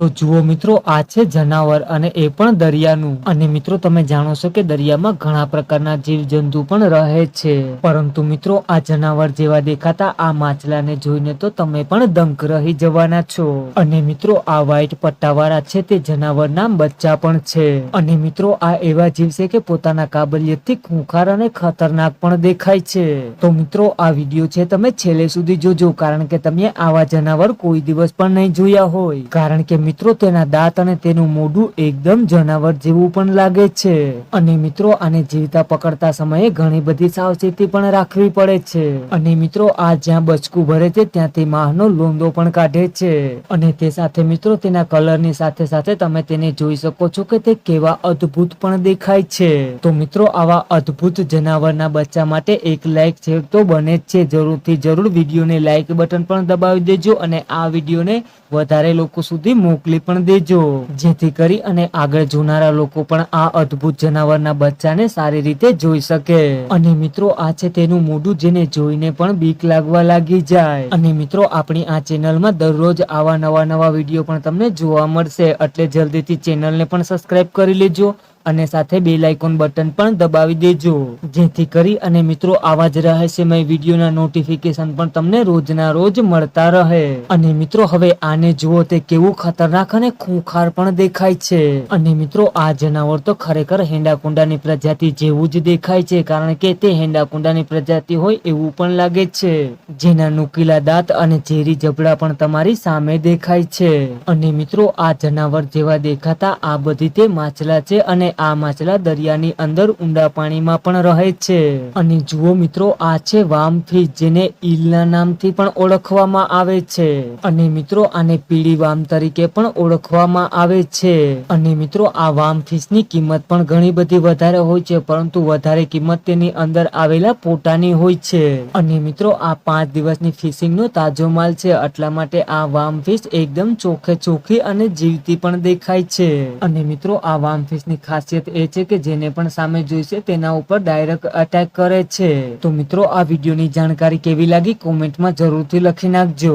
તો જુઓ મિત્રો, આ છે જનાવર અને એ પણ દરિયાનું. અને મિત્રો, તમે જાણો છો કે દરિયામાં ઘણા પ્રકારના જીવજંતુ પણ રહે છે. પરંતુ મિત્રો, આ જનાવર જેવા દેખાતા આ માછલાને જોઈને તો તમે પણ દંક રહી જવાના છો. અને મિત્રો, આ વ્હાઈટ પટ્ટાવાળા છે તે જનાવરના બચ્ચા પણ છે. અને મિત્રો, આ એવા જીવ છે કે પોતાના કાબલિયતથી ખૂંખાર અને ખતરનાક પણ દેખાય છે. તો મિત્રો, આ વીડિયો છે તમે છેલ્લે સુધી જોજો, કારણ કે તમે આવા જનાવર કોઈ દિવસ પણ નહીં જોયા હોય. કારણ કે મિત્રો, તેના દાંત અને તેનું મોઢું એકદમ જનાવર જેવું પણ લાગે છે. અને મિત્રો, આને જીવતા પકડતા સમયે ઘણી બધી સાવચેતી પણ રાખવી પડે છે. અને મિત્રો, આ જ્યાં બચકું ભરે છે ત્યાંથી માહનો લોંદો પણ કાઢે છે. અને તે સાથે મિત્રો, તેના કલરની સાથે સાથે તમે તેને જોઈ શકો છો કે તે કેવા અદ્ભુત પણ દેખાય છે. તો મિત્રો, આવા અદ્ભુત જનાવરના બચ્ચા માટે એક લાઈક છે તો બને જ છે. જરૂરથી જરૂર વિડીયોને લાઈક બટન પણ દબાવી દેજો અને આ વિડીયોને વધારે લોકો સુધી મોકલી પણ દેજો. જેથી કરી અને આગળ જોનારા લોકો પણ આ અદ્ભુત જનાવરના બચ્ચાને સારી રીતે જોઈ શકે. અને મિત્રો, આ છે તેનું મોઢું જેને જોઈને પણ બીક લાગવા લાગી જાય. અને મિત્રો, આપણી આ ચેનલમાં દરરોજ આવા નવા નવા વીડિયો પણ તમને જોવા મળશે. એટલે જલ્દીથી ચેનલને પણ સબસ્ક્રાઇબ કરી લેજો. અને સાથે બેલ આઇકોન બટન પણ દબાવી દેજો. જેથી કરી અને મિત્રો, આવા જ રહસ્યમય વિડીયોના નોટિફિકેશન પણ તમને રોજના રોજ મળતા રહે. અને મિત્રો, હવે આને જુઓ તે કેવું ખતરનાક અને ખૂંખાર પણ દેખાય છે. અને મિત્રો, આ જનાવર તો ખરેખર હેંડાકુંડાની પ્રજાતિ જેવું જ દેખાય છે, કારણ કે તે હેંડાકુંડાની પ્રજાતિ હોય એવું પણ લાગે છે. જેના નુકીલા દાંત અને ઝેરી જબડા પણ તમારી સામે દેખાય છે. અને મિત્રો, આ જનાવર જેવા દેખાતા આ બધી તે માછલા છે અને આ માછલા દરિયાની અંદર ઊંડા પાણીમાં પણ રહે છે. અને જુઓ મિત્રો, આ છે વામફિશ જેને ઈલના નામથી પણ ઓળખવામાં આવે છે. અને મિત્રો, આને પીળી વામ તરીકે પણ ઓળખવામાં આવે છે. અને મિત્રો, આ વામફિશની કિંમત પણ ઘણી બધી વધારે હોય છે, પરંતુ વધારે કિંમત તેની અંદર આવેલા પોટાની હોય છે. અને મિત્રો, આ પાંચ દિવસની ફિશિંગનો તાજો માલ છે એટલા માટે આ વામફિશ એકદમ ચોખ્ખે ચોખ્ખી અને જીવતી પણ દેખાય છે. અને મિત્રો, આ વામફિશની ખાસિયત એ છે કે જેને પણ સામે જોઈશે તેના ઉપર ડાયરેક્ટ અટેક કરે છે. તો મિત્રો, આ વિડીયોની જાણકારી કેવી લાગી? કોમેન્ટમાં જરૂરથી લખી નાખજો.